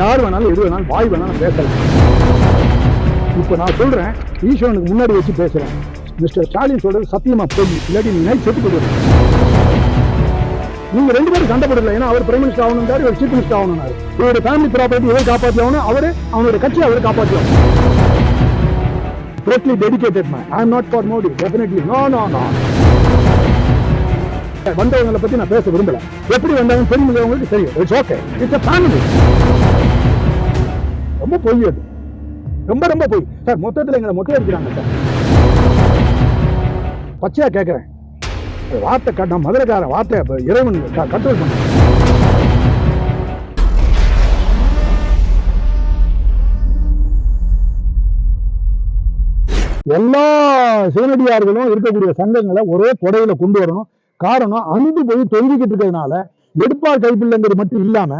யார் வேணாலும் எது வேணாலும் வாய் வேணாலும் பேசலாம். இப்போ நான் சொல்கிறேன் ஈஸ்வரனுக்கு முன்னாடி வச்சு பேசுகிறேன் மிஸ்டர் ஸ்டாலின் சொல்றது சத்தியமாக போய் இல்லாட்டி நீ நைட் செத்து போடுவேன் நீங்க ரெண்டு பேரும் சண்டை போடல ஏன்னா அவர் பிரைம் மினிஸ்டர் ஆகணும் இவர் சீஃப் மினிஸ்டர் ஆகணும்னாரு. இவருடைய ஃபேமிலி ப்ராப்பர்ட்டி இவர் காப்பாற்றி ஆகணும். அவர் அவனுடைய கட்சி அவர் காப்பாற்றி ஆகணும். Totally dedicated man I am not for Modi definitely no no no வந்தவங்களை பத்தி நான் பேச விரும்பல. எப்படி வந்தாலும் தெரியுங்கிறவங்களுக்கு தெரியும். இட்ஸ் ஓகே இட்ஸ் ஃபேமிலி ரொம்ப பொய் அது. ரொம்ப ரொம்ப பொய். சார் மொத்தத்தில் எங்களை மொட்டை அடிக்கிறாங்க சார் பச்சையா கேட்கிறேன் வார்த்தை கட்ட மதுரைக்கார வார்த்தை இறைவன் கண்ட்ரோல் பண்ண. எல்லா சிவனடியார்களும் இருக்கக்கூடிய சங்கங்களை ஒரே கொடையில கொண்டு வரணும். காரணம் அன்பு போய் தொங்கிக்கிட்டு இருக்கிறதுனால எடுப்பார் கைப்பிள்ளைங்கிறது மட்டும் இல்லாம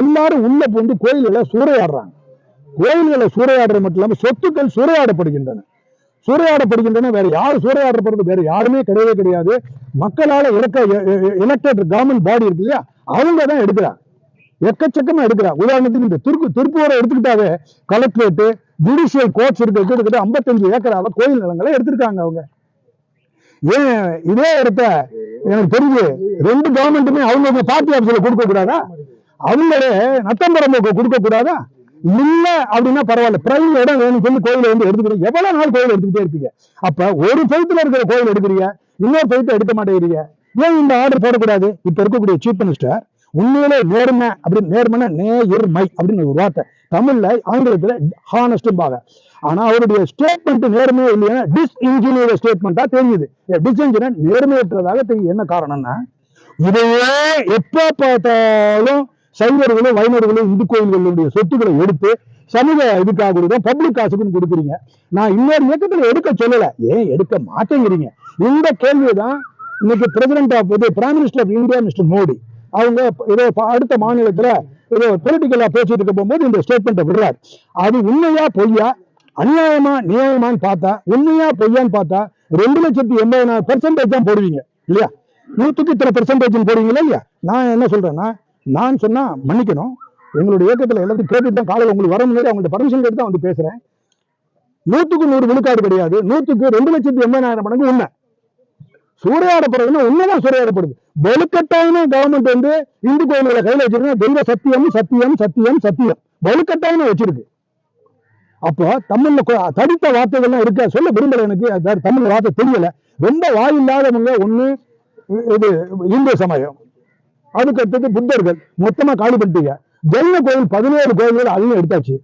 எல்லாரும் உள்ள போந்து கோயில்களை சூறையாடுறாங்க. கோயில்களை சூறையாடுறது மட்டும் இல்லாம சொத்துக்கள் சூறையாடப்படுகின்றன. சூறையாடப்படுகின்றன வேற யார் சூறையாடப்படுறது? வேற யாருமே கிடையவே கிடையாது. மக்களால இலக்க எலக்டட் கவர்மெண்ட் பாடி இருக்கு இல்லையா? அவங்க தான் எடுக்கிறாங்க. எக்கச்சக்கமா எடுக்கிறா உதாரணத்துக்கு இந்த திருக்கு திருப்பூரை எடுத்துக்கிட்டாவே கலெக்டரேட்டு ஜுடிஷியல் கோர்ட்ஸ் இருக்கு கிட்டத்தட்ட ஐம்பத்தஞ்சு ஏக்கரால கோயில் நிலங்களை எடுத்திருக்காங்க அவங்க. ஏன் இதே இடத்த எனக்கு தெரிஞ்சு ரெண்டு கவர்மெண்ட்டுமே அவங்க பார்ட்டி ஆஃபீஸில் கொடுக்கக்கூடாதா அவங்களே நத்தம்பரம்புக்கு கொடுக்கக்கூடாதா இல்லை அப்படின்னா பரவாயில்ல. பிரைவேட் இடம் வேணும் சொல்லி கோயில வந்து எடுத்துக்கிறீங்க எவ்வளோ நாள் கோயில் எடுத்துக்கிட்டே இருப்பீங்க? அப்போ ஒரு சைத்துல இருக்கிற கோயில் எடுக்கிறீங்க. இன்னொரு சைத்தை எடுக்க மாட்டேங்கிறீங்க. ஏன் இந்த ஆர்டர் போடக்கூடாது? இப்போ இருக்கக்கூடிய சீஃப் மினிஸ்டர் உண்மையிலே நேர்மை அப்படின்னு நேர்மைன்னா நேர்மை அப்படின்னு ஒரு வார்த்தை. தமிழில் ஆங்கிலத்தில் ஹானஸ்ட்பாங்க ஆனா அவருடைய ஸ்டேட்மெண்ட் நேர்மையே இல்லையா? டிஸ்இன்ஜினியர் ஸ்டேட்மெண்டா தெரியுது. டிஸ்இன்ஜினியர் நேர்மையற்றதாக தெரியும் என்ன காரணம்னா இதையே எப்ப பார்த்தாலும் சைவர்களும் வைணவர்களும் இந்து கோயில்களுடைய சொத்துக்களை எடுத்து சமூக இதுக்காக பப்ளிக் காசுக்குன்னு கொடுக்குறீங்க. நான் இன்னொரு இயக்கத்தில் எடுக்க சொல்லல. ஏன் எடுக்க மாட்டேங்கிறீங்க? இந்த கேள்வியை தான் இன்னைக்கு பிரசிடென்ட் ஆஃப் இது prime minister of India mister Modi. அவங்க ஏதோ அடுத்த மாநிலத்தில் ஏதோ பொலிட்டிக்கலா பேசிட்டு இருக்க போகும்போது இந்த ஸ்டேட்மெண்ட்டை விடுறாரு. அது உண்மையா பொய்யா? அநியாயமா நியாயமான்னு பார்த்தா உண்மையா பொய்யான்னு பார்த்தா ரெண்டு லட்சத்தி எண்பதாயிரம் பெர்சன்டேஜ் தான் போடுவீங்க இல்லையா? நூற்றுக்கு இத்தனை பெர்சன்டேஜ் போடுவீங்களா இல்லையா? நான் என்ன சொல்றேன்னா நான் சொன்னா மன்னிக்கணும். எங்களுடைய இயக்கத்தில் எல்லாத்தையும் கேட்டுட்டு தான் காலையில் உங்களுக்கு வர முன்னாடி அவங்கள்ட்ட பர்மிஷன் கேட்டு தான் வந்து பேசுறேன். நூற்றுக்கு நூறு விழுக்காடு கிடையாது. நூற்றுக்கு ரெண்டு லட்சத்தி எண்பதாயிரம் மடங்கு உண்மை. சூறையாடப்படுறதுன்னா உண்மைதான் சூறையாடப்படுது. வலுக்கட்டாயமா கவர்மெண்ட் வந்து இந்து கோயில்களை கையில் வச்சிருக்கா தெய்வ சத்தியம் சத்தியம் சத்தியம் சத்தியம். வலுக்கட்டாயமா வச்சிருக்கு. அப்போ தமிழ்ல கொ- தடித்த வார்த்தைகள்லாம் இருக்க? சொல்ல விரும்பல எனக்கு. தமிழ் வார்த்தை தெரியல. ரொம்ப வாய் இல்லாதவங்க ஒண்ணு இது இந்து சமயம். அதுக்கடுத்தது புத்தர்கள். மொத்தமா காலி பண்ணிட்டீங்க. ஜெயின கோயில் பதினேழு கோயில்கள் அதையும் எடுத்தாச்சு.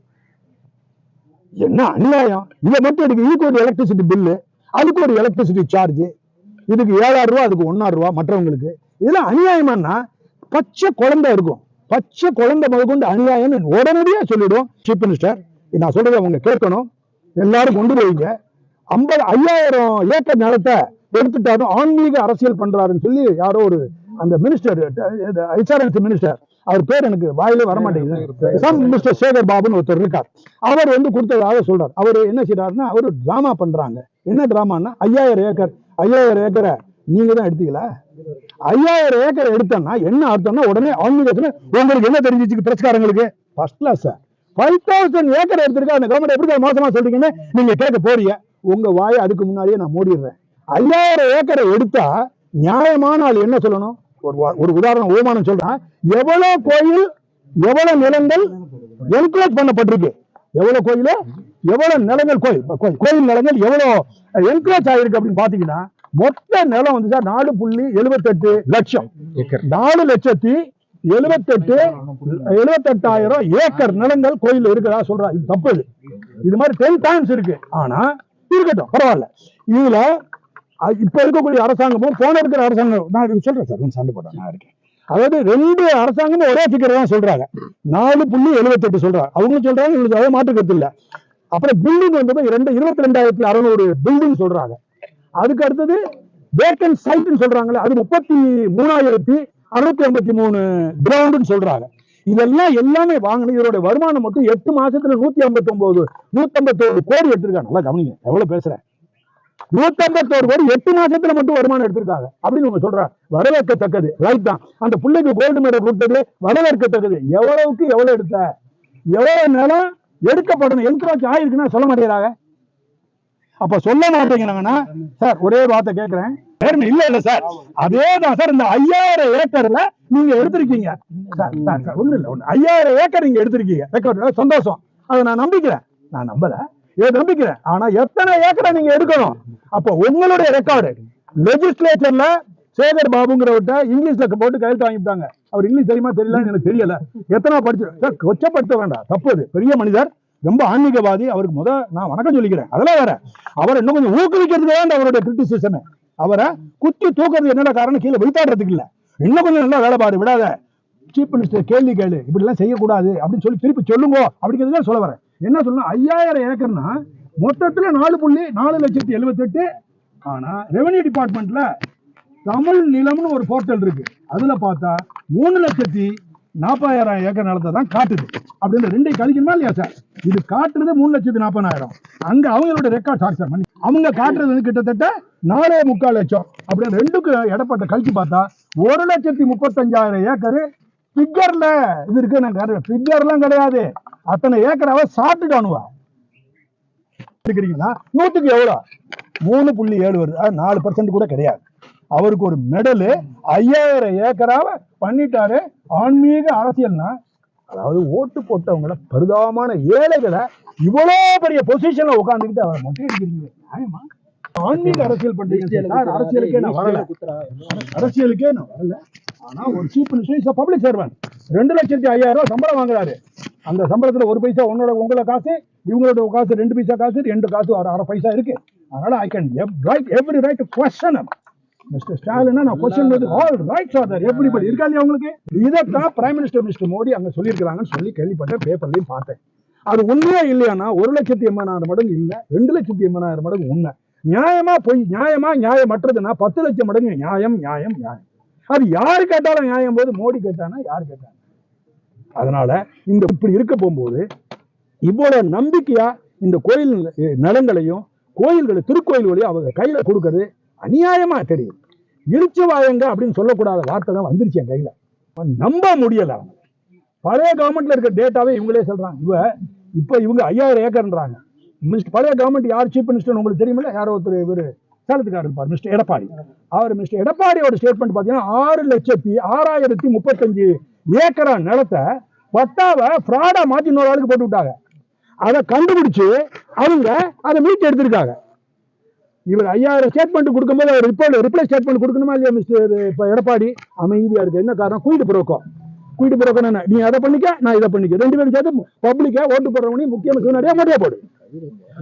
என்ன அநியாயம்? இதை மட்டும் எடுக்க இதுக்கு ஒரு எலக்ட்ரிசிட்டி பில்லு அதுக்கு ஒரு எலக்ட்ரிசிட்டி சார்ஜ் இதுக்கு ஏழாயிரம் ரூபா அதுக்கு ஒன்னாயிரம் ரூபா மற்றவங்களுக்கு. இதெல்லாம் அநியாயமானா பச்சை குழந்தை இருக்கும். பச்சை குழந்தை முதற்கொண்டு அநியாயம்னு உடனடியா சொல்லிடும் சீஃப் மினிஸ்டர் நான் சொல்றதை அவங்க கேட்கணும். எல்லாரும் கொண்டு போவீங்க ஐம்பது ஐயாயிரம் ஏக்கர் நிலத்தை எடுத்துட்டாரும் ஆன்மீக அரசியல் பண்றாருன்னு சொல்லி யாரோ ஒரு அந்த மினிஸ்டர் ஹெச்ஆர்என்சி மினிஸ்டர் அவர் பேர் எனக்கு வாயிலே வரமாட்டேங்குது சம் மிஸ்டர் சேகர் பாபுன்னு ஒருத்தர் இருக்கார். அவர் வந்து கொடுத்ததாக சொல்றார். அவர் என்ன செய்யறாருன்னா அவர் டிராமா பண்றாங்க. என்ன டிராமான்னா ஐயாயிரம் ஏக்கர் ஐயாயிரம் ஏக்கரை நீங்க தான் எடுத்தீங்களா? ஐயாயிரம் ஏக்கர் எடுத்தோம்னா என்ன அர்த்தம்னா உடனே ஆன்மீகத்துல உங்களுக்கு என்ன தெரிஞ்சிச்சு பிரச்சாரங்களுக்கு? First class five thousand acre எடுத்திருக்கா அந்த கவர்மெண்ட் எப்படி மோசமா சொல்றீங்கன்னு நீங்க கேட்க போறீங்க. உங்க வாயை அதுக்கு முன்னாடியே நான் மூடிடுறேன். ஐயாயிரம் ஏக்கரை எடுத்தா நியாயமான ஆள் என்ன சொல்லணும்? ஒரு ஒரு உதாரணம் ஓமானம் சொல்றேன். எவ்வளவு கோயில் எவ்வளவு நிலங்கள் என்க்ளோஸ் பண்ணப்பட்டிருக்கு? எவ்வளவு கோயில்? எவ்வளவு நிலங்கள் கோயில் கோயில் கோயில் நிலங்கள் எவ்வளவு என்க்ளோஸ் ஆயிருக்கு அப்படின்னு பாத்தீங்கன்னா மொத்த நிலம் வந்து சார் நாலு புள்ளி எழுபத்தெட்டு லட்சம். நாலு லட்சத்தி எழுபத்தெட்டு எழுபத்தெட்டாயிரம் ஏக்கர் நிலங்கள் கோயில் இருக்கிறதா சொல்றா. இது தப்பு இது. இது மாதிரி டென் டைம்ஸ் இருக்கு. ஆனா இருக்கட்டும் பரவாயில்ல. இதுல இப்ப இருக்கக்கூடிய அரசாங்கமும் போன இருக்கிற அரசாங்கம் நான் இது சொல்றேன் சார் சண்டை போட்டேன் நான் இருக்கேன். அதாவது ரெண்டு அரசாங்கமும் ஒரே ஃபிகர் தான் சொல்றாங்க. நாலு புள்ளி எழுபத்தெட்டு சொல்றாங்க. அவங்க சொல்றாங்க இவங்களுக்கு அதே மாற்றுக்கிறது இல்ல. அப்புறம் பில்டிங் வந்து ரெண்டு இருபத்தி ரெண்டாயிரத்தி அறுநூறு பில்டிங் சொல்றாங்க. அதுக்கு அடுத்தது வேக்கன் சைட்னு சொல்றாங்களே அது முப்பத்தி மூணாயிரத்தி அறுநூத்தி ஐம்பத்தி மூணு கிரவுண்டுன்னு சொல்றாங்க. இதெல்லாம் எல்லாமே வாங்கின இதோட வருமானம் மட்டும் எட்டு மாசத்துல நூத்தி ஐம்பத்தி ஒன்பது நூத்தி ஐம்பத்தோரு கோடி எடுத்திருக்காங்க. நல்லா கவனிங்க எவ்வளவு பேசுறேன்? நூத்தி ஐம்பத்தோரு கோடி எட்டு மாசத்துல மட்டும் வருமானம் எடுத்திருக்காங்க. அப்படின்னு அவங்க சொல்றாங்க. வரவேற்கத்தக்கது. ரைட் தான். அந்த பிள்ளைக்கு கோல்டு மெடல் கொடுத்தது வரவேற்கத்தக்கது. எவ்வளவுக்கு எவ்வளவு எடுத்த? எவ்வளவு நேரம் எடுக்கப்படணும்? என்க்ரோச் ஆயிருக்குன்னா சொல்ல மாட்டேங்கிறாங்க. அப்ப சொல்ல மாட்டேங்கிறாங்கன்னா சார் ஒரே வார்த்தை கேட்கிறேன் இல்ல இல்ல சார். அதே தான் சார் இந்த ஐயாயிரம் ஏக்கர்ல நீங்க எடுத்திருக்கீங்க. ஒண்ணு இல்ல ஒண்ணு ஐயாயிரம் ஏக்கர் நீங்க எடுத்திருக்கீங்க. ரெக்கார்ட் சந்தோஷம். அதை நான் நம்பிக்கிறேன். நான் நம்பல. இதை நம்பிக்கிறேன். ஆனா எத்தனை ஏக்கரை நீங்க எடுக்கணும்? அப்ப உங்களுடைய ரெக்கார்டு லெஜிஸ்லேச்சர்ல சேகர் பாபுங்கிறவர்கிட்ட இங்கிலீஷ்ல போட்டு கையெழுத்து வாங்கிட்டாங்க அவர் இங்கிலீஷ் தெரியுமா தெரியலன்னு எனக்கு தெரியல. எத்தனை படிச்சு கொச்சப்படுத்த வேண்டாம். தப்பு அது. பெரிய மனிதர். ரொம்ப ஆன்மீகவாதி அவருக்கு முத நான் வணக்கம் சொல்லிக்கிறேன். அதெல்லாம் வேற. அவரை இன்னும் கொஞ்சம் ஊக்குவிக்கிறதுக்கு தான் அவருடைய கிரிட்டிசிசமே அவரை குத்தி தூக்குறது என்னடா காரணம் கீழே வெளித்தாடுறதுக்கு இல்லை. இன்னும் கொஞ்சம் நல்லா வேலை பாரு விடாத. சீஃப் மினிஸ்டர் கேள்வி கேளு. இப்படிலாம் செய்யக்கூடாது அப்படின்னு சொல்லி திருப்பி சொல்லுங்க அப்படிங்கிறது தான் சொல்ல வரேன். என்ன சொல்லணும் ஐயாயிரம் ஏக்கர்னா மொத்தத்தில் நாலு புள்ளி நாலு லட்சத்தி எழுபத்தெட்டு ஆனால் ரெவன்யூ டிபார்ட்மெண்ட்டில் தமிழ் நிலம்னு ஒரு போர்ட்டல் இருக்கு. அதில் பார்த்தா மூணு லட்சத்தி நாற்பதாயிரம் ஏக்கர் நிலத்தை தான் காட்டுது. அப்படின்னு ரெண்டையும் கழிக்கணுமா இல்லையா சார் இது காட்டுறது மூணு லட்சத்தி நாற்பதாயிரம் அங்க அவங்களோட ரெக்கார்ட் சாரி சார் பண்ணி அவங்க காட்டுறது வந்து கிட்டத்தட்ட நாலே முக்கால் லட்சம். அப்படின்னு ரெண்டுக்கு இடப்பட்ட கழிச்சு பார்த்தா ஒரு லட்சத்தி முப்பத்தஞ்சாயிரம் ஏக்கர் ஃபிகர்ல இது இருக்கு நான் காட்டுறேன். ஃபிகர்லாம் கிடையாது. அத்தனை ஏக்கராவை சாப்பிட்டுட்டானுவா. இருக்கிறீங்களா நூற்றுக்கு எவ்வளோ? மூணு புள்ளி ஏழு வருது. அது நாலு பர்சன்ட் கூட கிடையாது. அவருக்கு ஒரு மெடலு ஐயாயிரம் ஏக்கராவை பண்ணிட்டாரு ஆன்மீக அரசியல்னா அதாவது ஓட்டு போட்டவங்கள பரிதாபமான ஏழைகளை இவ்வளோ பெரிய பொசிஷன்ல உட்காந்துக்கிட்டு அவரை மொட்டை அடிக்கிறீங்க நியாயமா? ஆன்மீக அரசியல் பண்றீங்க அரசியலுக்கே நான் வரல. அரசியலுக்கே நான் வரல. ஆனா ஒரு chief minister is public servant ரெண்டு லட்சத்தி ஐயாயிரம் ரூபாய் சம்பளம் வாங்குறாரு. அந்த சம்பளத்துல ஒரு பைசா உன்னோட உங்களோட காசு இவங்களோட காசு ரெண்டு பைசா காசு ரெண்டு காசு அரை பைசா இருக்கு. அதனால I can right every right to question mister ஸ்டாலினா நான் கொஸ்டின் பண்ணது ஆல் ராய் சார் எப்படி எவ்ரிபடி இருக்கா இல்லையா உங்களுக்கு? இதைத்தான் பிரைம் மினிஸ்டர் மிஸ்டர் மோடி அங்கே சொல்லியிருக்கிறாங்கன்னு சொல்லி கேள்விப்பட்டேன் பேப்பர்லையும் பார்த்தேன். அது உண்மையா இல்லையானா ஒரு லட்சத்தி எண்பதாயிரம் மடங்கு இல்ல ரெண்டு லட்சத்தி எண்பதாயிரம் மடங்கு உண்மை. நியாயமா பொய் நியாயமா நியாயமற்றதுன்னா பத்து லட்சம் மடங்கு நியாயம் நியாயம் நியாயம். அது யார் கேட்டாலும் நியாயம் போது மோடி கேட்டானா யார் கேட்டாங்க அதனால இந்த இப்படி இருக்க போகும்போது இவ்வளவு நம்பிக்கையா இந்த கோயில் நிலங்களையும் கோயில்களை திருக்கோயில்களையும் அவங்க கையில கொடுக்கறது அநியாயமா தெரியும். இழிச்சவாயங்க அப்படின்னு சொல்லக்கூடாத வார்த்தை தான் வந்துருச்சு என் கையில. நம்ப முடியல அவங்க பழைய கவர்மெண்ட்ல இருக்க டேட்டாவே இவங்களே சொல்றாங்க. இவ இப்ப இவங்க ஐயாயிரம் ஏக்கர்ன்றாங்க. மிஸ்டர் பழைய கவர்மெண்ட் யார் சீஃப் மினிஸ்டர் உங்களுக்கு தெரியுமில்ல? யாரோ ஒருத்தர் இவர் சேலத்துக்காரர் இருப்பார் மிஸ்டர் எடப்பாடி. அவர் மிஸ்டர் எடப்பாடியோட ஸ்டேட்மெண்ட் பார்த்தீங்கன்னா ஆறு லட்சத்தி ஆறாயிரத்தி முப்பத்தஞ்சு ஏக்கரா நிலத்தை பட்டாவை ஃப்ராடா மாற்றி இன்னொரு ஆளுக்கு போட்டு விட்டாங்க. அதை கண்டுபிடிச்சு அவங்க அதை மீட்டு எடுத்திருக்காங்க. இவர் ஐயாயிரம் ஸ்டேட்மெண்ட் கொடுக்கும்போது அவர் ரிப்போர்ட் ரிப்ளை ஸ்டேட்மெண்ட் கொடுக்கணுமா இல்லையா மிஸ்டர் இப்போ எடப்பாடி? அமைதியாக இருக்குது என்ன காரணம்? குயிட்டு புரோக்கம் குயிட்டு புரோக்கம் என்ன? நீ அதை பண்ணிக்க நான் இதை பண்ணிக்க. ரெண்டு பேரும் சேர்த்து பப்ளிக்காக ஓட்டு போடுறவனையும் முக்கிய முன்னாடியே மோட்டியா போடு.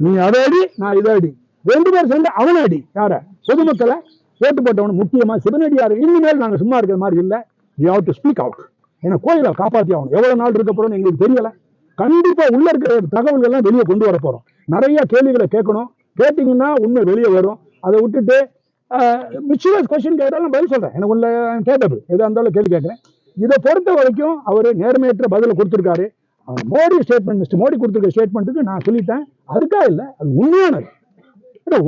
நீ அதை அடி நான் இதை அடி. ரெண்டு பேரும் சேர்ந்து அவனை அடி. யார? பொதுமக்களை ஓட்டு போட்டவனு முக்கியமாக சிவனடியார். இனிமேல் நாங்கள் சும்மா இருக்கிற மாதிரி இல்லை. You have to speak out ஏன்னா கோயிலை காப்பாற்றி ஆகணும். எவ்வளோ நாள் இருக்க போகிறோம்னு எங்களுக்கு தெரியலை. கண்டிப்பாக உள்ள இருக்கிற தகவல்கள்லாம் வெளியே கொண்டு வர போகிறோம் நிறைய கேள்விகளை கேட்கணும். கேட்டீங்கன்னா உண்மை வெளியே வரும். அதை விட்டுட்டு மிச்சுவல் கொஸ்டின் கேட்டாலும் பதில் சொல்கிறேன் எனக்கு உள்ள கேட்டபிள் எதாக இருந்தாலும் கேள்வி கேட்குறேன். இதை பொறுத்த வரைக்கும் அவர் நேர்மையற்ற பதிலை கொடுத்துருக்காரு. அவர் மோடி ஸ்டேட்மெண்ட் மிஸ்டர் மோடி கொடுத்துருக்க ஸ்டேட்மெண்ட்டுக்கு நான் சொல்லிட்டேன். அதுக்காக இல்லை அது உண்மையானது.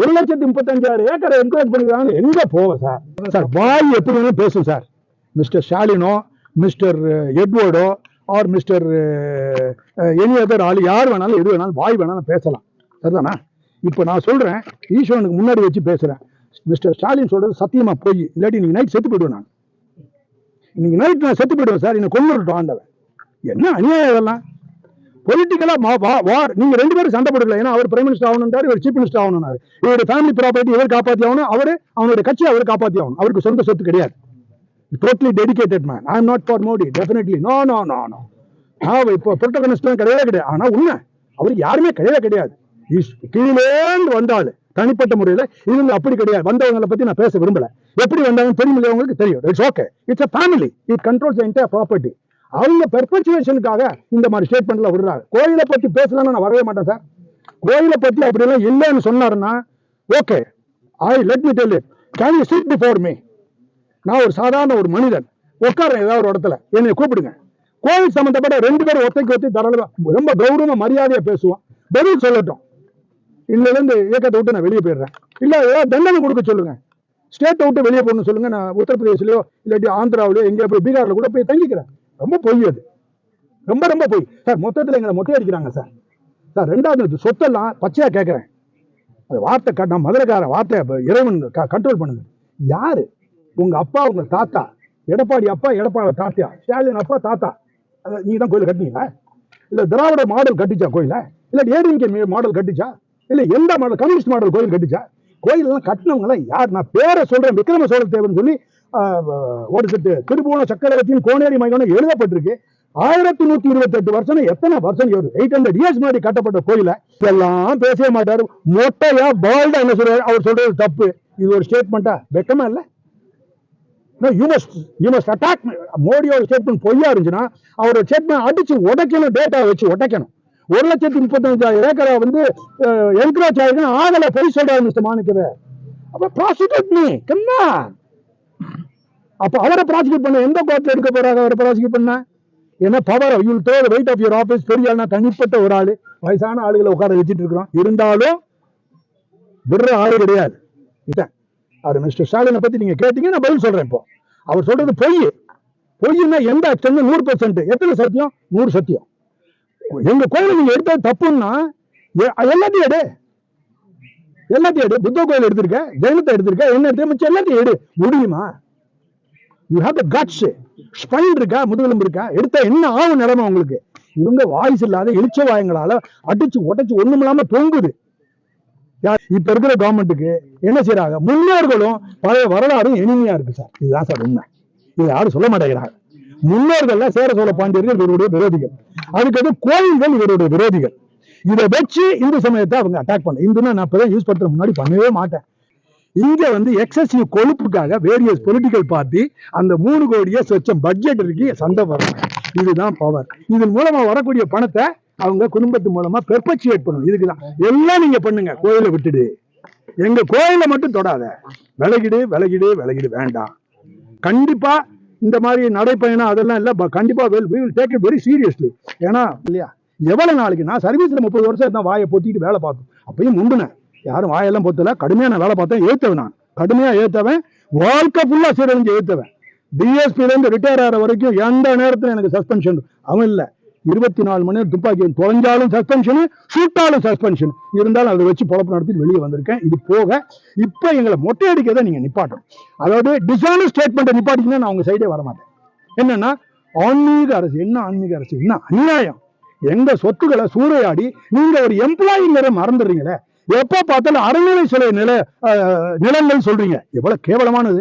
ஒரு லட்சத்தி முப்பத்தஞ்சாயிரம் ஏக்கரை என்கரேஜ் பண்ணிக்கிறாங்க. எங்கே போக சார்? சார் வாய் எப்படி வேணும் பேசும் சார். மிஸ்டர் ஸ்டாலினோ மிஸ்டர் எட்வர்டோ ஆர் மிஸ்டர் எனி அதர் ஆள் யார் வேணாலும் எது வேணாலும் வாய் வேணாலும் பேசலாம். சரிதானா? இப்போ நான் சொல்றேன் ஈஸ்வரனுக்கு முன்னாடி வச்சு பேசுகிறேன் மிஸ்டர் ஸ்டாலின் சொல்றது சத்தியமா போய் இல்லாட்டி நீங்கள் நைட் செத்து போயிடுவேன் நான். இன்னைக்கு நைட் நான் செத்து போயிடுவேன் சார் என்னை கொண்டு ஆண்டவன். என்ன அநியாயம் இதெல்லாம்? பொலிட்டிக்கலாக வார் நீங்கள் ரெண்டு பேரும் சண்டை போடல ஏன்னா அவர் பிரைம் மினிஸ்டர் ஆகணுன்றார் இவர் சீஃப் மினிஸ்டர் ஆகணும்னாரு. இவருடைய ஃபேமிலி ப்ராப்பர்ட்டி இவர் காப்பாற்றி ஆகணும் அவரு அவனுடைய கட்சி அவர் காப்பாற்றி ஆகணும். அவருக்கு சொந்த சொத்து கிடையாது. Totally dedicated man I am not for Modi definitely no no no no நான் இப்போ புரோட்டோகனிஸ்ட்லாம் கிடையவே கிடையாது. ஆனால் உண்மை அவருக்கு யாருமே கிடையவே கிடையாது. கீழேந்து வந்தாள். தனிப்பட்ட முறையில் இவங்க அப்படி கிடையாது. வந்தவங்களை பத்தி நான் பேச விரும்பல. எப்படி வந்தாங்கன்னு தெரியும். உங்களுக்கு தெரியும் it's okay it's a family it controls entire property அவங்க பெர்பச்சுவேஷனுக்காக இந்த மாதிரி ஸ்டேட்மெண்ட்ல விடுறாங்க. கோயிலை பத்தி பேசலாம்னு நான் வரவே மாட்டேன் சார் கோயிலை பத்தி அப்படிலாம் இல்லைன்னு சொன்னாருன்னா okay I let me tell it can you sit before me நான் ஒரு சாதாரண ஒரு மனிதன். உட்காரன் ஏதாவது ஒரு இடத்துல. என்னை கூப்பிடுங்க. கோவில் சம்மந்தப்பட்ட ரெண்டு பேரும் ஒத்தைக்கு ஒத்தி தரலாம் ரொம்ப கௌரவ மரியாதையாக பேசுவோம் பதில் சொல்லட்டும். இல்ல இருந்து இயக்கத்தை விட்டு நான் வெளியே போயிடுறேன். இல்ல ஏதாவது தண்டனை கொடுக்க சொல்லுங்க. ஸ்டேட்டை விட்டு வெளியே போகணும்னு சொல்லுங்க நான் உத்தரப்பிரதேசிலையோ இல்லாட்டி ஆந்திராவிலையோ எங்கேயோ போய் பீகார்ல கூட போய் தங்கிக்கிறேன். ரொம்ப பொய் அது. ரொம்ப ரொம்ப பொய். சார் மொத்தத்துல எங்களை மொட்டை அடிக்கிறாங்க சார். சார் ரெண்டாவது சொத்தெல்லாம் பச்சையா கேட்கறேன். அது வார்த்தை க- நான் மதுரைக்கார வார்த்தை இறைவன் இறைவன் கண்ட்ரோல் பண்ணுங்க யாரு? உங்க அப்பா உங்க தாத்தா. எடப்பாடி அப்பா எடப்பாடி தாத்தா. ஸ்டாலின் அப்பா தாத்தா. அதை நீங்க தான் கோயில் கட்டினீங்களா? இல்ல திராவிட மாடல் கட்டிச்சா கோயிலை? இல்ல ஏடிஎம்கே மாடல் கட்டிச்சா? இல்ல எந்த மாடல்? கம்யூனிஸ்ட் மாடல் கோயில் கட்டிச்சா? கோயிலெல்லாம் கட்டினவங்களாம் யார்? நான் பேரை சொல்றேன் விக்ரம சோழ தேவன் சொல்லி ஒரு செட்டு திருபுவன சக்கரவர்த்தியின் கோனேரி மைதானம் எழுதப்பட்டிருக்கு. ஆயிரத்தி நூத்தி இருபத்தி எட்டு வருஷம் எத்தனை வருஷம்? எயிட் ஹண்ட்ரட் இயர்ஸ் முன்னாடி கட்டப்பட்ட கோயில. இதெல்லாம் பேசவே மாட்டாரு. மொட்டையா பால்டா என்ன சொல்றாரு? அவர் சொல்றது தப்பு. இது ஒரு ஸ்டேட்மெண்டா வெக்கமா இல்ல? அட்டாக் மோடியோட ஸ்டேட்மெண்ட் பொய்யா இருந்துச்சுன்னா அவரோட ஸ்டேட்மெண்ட் அடிச்சு உடைக்கணும் டேட்டா வச்சு உடைக்கணும். ஒரு லட்சத்தி முப்பத்தஞ்சாயிரம் ஏக்கரை வந்து என்கரேஜ் ஆயிருக்கு ஆகல பொய் சொல்றாரு மிஸ்டர் மாணிக்கவே. அப்ப ப்ராசிக்யூட் நீ கம்மா அப்ப அவரை ப்ராசிக்யூட் பண்ண எந்த கோர்ட்ல எடுக்க போறாங்க அவரை ப்ராசிக்யூட் பண்ண? ஏன்னா power you though weight of your office பெரிய ஆள்னா தனிப்பட்ட ஒரு ஆள். வயசான ஆளுகளை உட்கார வச்சுட்டு இருக்கிறோம். இருந்தாலும் விடுற ஆளு கிடையாது. இதான் அவர் மிஸ்டர் ஸ்டாலினை பத்தி நீங்க கேட்டீங்க நான் பதில் சொல்றேன் இப்போ. அவர் சொல்றது பொய். பொய்னா எந்த எக்ஸ்டென்ட் நூறு பெர்சென்ட் எத்தனை சத்தியம்? நூறு சத்தியம். எங்க கோயில் நீங்க எடுத்தது தப்புன்னா எ- எல்லாத்தையும் எடு. எல்லாத்தையும் எடு. புத்த கோயில் எடுத்திருக்க ஜெயலலிதா எடுத்திருக்க என்ன எடுத்து மிச்சம் எல்லாத்தையும் எடு. முடியுமா? You have the guts spine இருக்கா? முதுகெலும்பு இருக்கா? எடுத்தா என்ன ஆகும் நிலைமை உங்களுக்கு? இவங்க வாய்ஸ் இல்லாத எழுச்ச வாயங்களால அடிச்சு உடைச்சு ஒண்ணுமில்லாம தொங்குது. இப்ப இருக்கிற கவர்மெண்ட்டுக்கு என்ன செய்யறாங்க முன்னோர்களும் பழைய வரலாறும் இனிமையா இருக்கு சார் இதுதான் சார் உண்மை. இது யாரும் சொல்ல மாட்டேங்கிறாங்க. முன்னோர்கள்ல சேர சோழ பாண்டியர்கள் இவருடைய விரோதிகள். அதுக்கு வந்து கோயில்கள் இவருடைய விரோதிகள். இதை வச்சு இந்து சமயத்தை அவங்க அட்டாக் பண்ண. இந்துன்னா நான் இப்பதான் யூஸ் பண்ற முன்னாடி பண்ணவே மாட்டேன். இங்க வந்து எக்ஸசிவ் கொழுப்புக்காக வேரியஸ் பொலிட்டிக்கல் பார்ட்டி அந்த மூணு கோடியே சொச்சம் பட்ஜெட் இருக்கு சண்டை வரும் இதுதான் பவர் இதன் மூலமா வரக்கூடிய பணத்தை அவங்க குடும்பத்து மூலமா பெர்பச்சுவேட் பண்ணணும். இதுக்குதான். எல்லாம் நீங்க பண்ணுங்க. கோயிலை விட்டுடு. எங்க கோயிலை மட்டும் தொடாத. விலகிடு விலகிடு விலகிடு வேண்டாம். கண்டிப்பா இந்த மாதிரி நடைப்பயணம் அதெல்லாம் இல்லை. கண்டிப்பாக well we will take it very seriously ஏன்னா இல்லையா? எவ்வளோ நாளைக்கு? நான் சர்வீஸில் முப்பது வருஷம் இருந்தால் வாயை பொத்திட்டு வேலை பார்த்தோம் அப்பயும் முண்டுனேன் யாரும் வாயெல்லாம் பொத்தல. கடுமையாக நான் வேலை பார்த்தேன். ஏற்றுவேன் நான். கடுமையாக ஏற்றவன் வாழ்க்கை ஃபுல்லாக சீரழிஞ்சு ஏற்றுவேன் பிஎஸ்டியிலேருந்து ரிட்டையர் ஆகிற வரைக்கும் எந்த நேரத்தில் எனக்கு சஸ்பென்ஷன் அவன் இல்லை. இருபத்தி நாலு மணி நேரம் துப்பாக்கி தொலைஞ்சாலும் சஸ்பென்ஷனு சூட்டாலும் சஸ்பென்ஷன் இருந்தாலும் அதை வச்சு பொழப்பு நடத்தி வெளியே வந்திருக்கேன். இது போக இப்போ எங்களை மொட்டை அடிக்கிறத நீங்கள் நிப்பாட்டணும். அதாவது டிசானர் ஸ்டேட்மெண்ட்டை நிப்பாட்டிங்கன்னா நான் உங்கள் சைடே வரமாட்டேன். என்னன்னா ஆன்மீக அரசு என்ன ஆன்மீக அரசு? என்ன அநியாயம்? எங்க சொத்துக்களை சூறையாடி நீங்க ஒரு எம்ப்ளாயிங்கிற மறந்துடுறீங்களே? எப்போ பார்த்தாலும் அறநிலை சிலை நில நிலங்கள் சொல்றீங்க. எவ்வளவு கேவலமானது.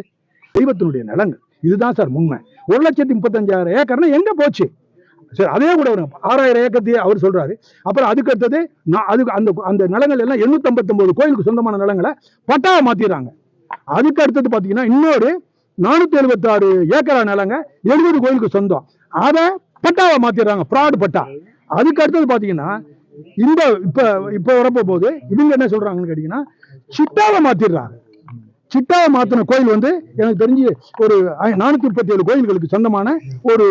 தெய்வத்தினுடைய நிலங்கள். இதுதான் சார் உண்மை. ஒரு லட்சத்தி முப்பத்தஞ்சாயிரம் ஏக்கர்னா எங்க போச்சு? சரி அதே கூட வரும் ஆறாயிரம் ஏக்கத்தையே அவர் சொல்றாரு. அப்புறம் அதுக்கு அடுத்தது நான் அதுக்கு அந்த அந்த நிலங்கள் எல்லாம் எண்ணூத்தி கோயிலுக்கு சொந்தமான நிலங்களை பட்டாவை மாத்திடுறாங்க. அதுக்கு அடுத்தது பார்த்தீங்கன்னா இன்னொரு நானூத்தி எழுபத்தி ஆறு ஏக்கரா நிலங்க எழுபது கோயிலுக்கு சொந்தம். அதை பட்டாவை மாத்திடுறாங்க ஃப்ராடு பட்டா. அதுக்கு அடுத்தது பார்த்தீங்கன்னா இந்த இப்ப இப்ப வரப்போ போது இவங்க என்ன சொல்றாங்கன்னு கேட்டீங்கன்னா சிட்டாவை மாத்திடுறாங்க. சிட்டாவை மாத்தின கோயில் வந்து எனக்கு தெரிஞ்சு ஒரு நானூத்தி முப்பத்தி ஏழு கோயில்களுக்கு சொந்தமான ஒரு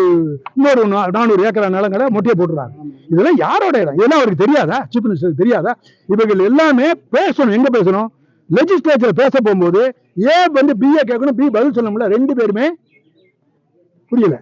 இன்னொரு நா- நானூறு ஏக்கரா நிலங்களை மொட்டையை போட்டுறாங்க இதெல்லாம் யாரோட இடம்? இதெல்லாம் அவருக்கு தெரியாதா? சீஃப் மினிஸ்டருக்கு தெரியாதா? இவர்கள் எல்லாமே பேசணும். எங்க பேசணும்? லெஜிஸ்லேச்சர் பேச போகும்போது ஏ வந்து பிஏ கேட்கணும் பி பதில் சொல்ல முடியல ரெண்டு பேருமே புரியல.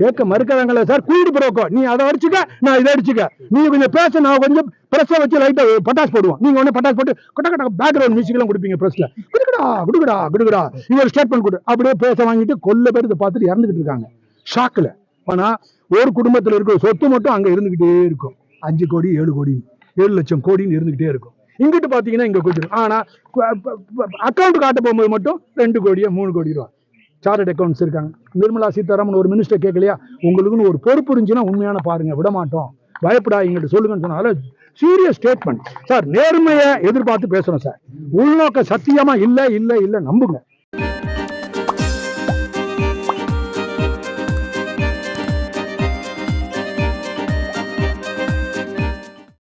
கேட்க மறுக்கிறாங்களே சார் கூடு புரோக்கோ. நீ அதை அடிச்சுக்க நான் இதை அடிச்சுக்க. நீங்க கொஞ்சம் பேச நான் கொஞ்சம் பிரஸ்ஸை வச்சு லைட்டா பட்டாஸ் போடுவோம். நீங்க ஒண்ணு பட்டாஸ் போட்டு கொட்ட கொட்ட பேக்ரவுண்ட் மியூசிக் எல்லாம் கொடுப்பீங்க பிரஸ்ல குடுக்குடா குடுக்குடா குடுக்குடா. நீங்க ஒரு ஸ்டேட்மெண்ட் கொடு. அப்படியே பேச வாங்கிட்டு கொல்ல பேர் இதை பார்த்துட்டு இறந்துகிட்டு இருக்காங்க. ஷாக்ல ஆனா ஒரு குடும்பத்துல இருக்கிற சொத்து மட்டும் அங்க இருந்துகிட்டே இருக்கும். அஞ்சு கோடி ஏழு கோடி ஏழு லட்சம் கோடின்னு இருந்துகிட்டே இருக்கும். இங்கிட்டு பாத்தீங்கன்னா இங்க கொஞ்சம் ஆனா அக்கௌண்ட் காட்ட போகும்போது மட்டும் ரெண்டு கோடியோ மூணு கோடி ரூபா சார்ட் அக்கௌண்ட்ஸ் இருக்காங்க. நிர்மலா சீதாராமன் ஒரு மினிஸ்டர் கேட்கலையா உங்களுக்குன்னு ஒரு பொறுப்பு இருந்துச்சுன்னா உண்மையான பாருங்க விட மாட்டோம் பயப்படாதீங்கன்னு சொல்லுங்கன்னு சொன்னால சீரியஸ் ஸ்டேட்மெண்ட் சார் நேர்மையை எதிர்பார்த்து பேசுறோம் சார் உள்நோக்க சத்தியமா இல்லை இல்ல இல்ல நம்புங்க.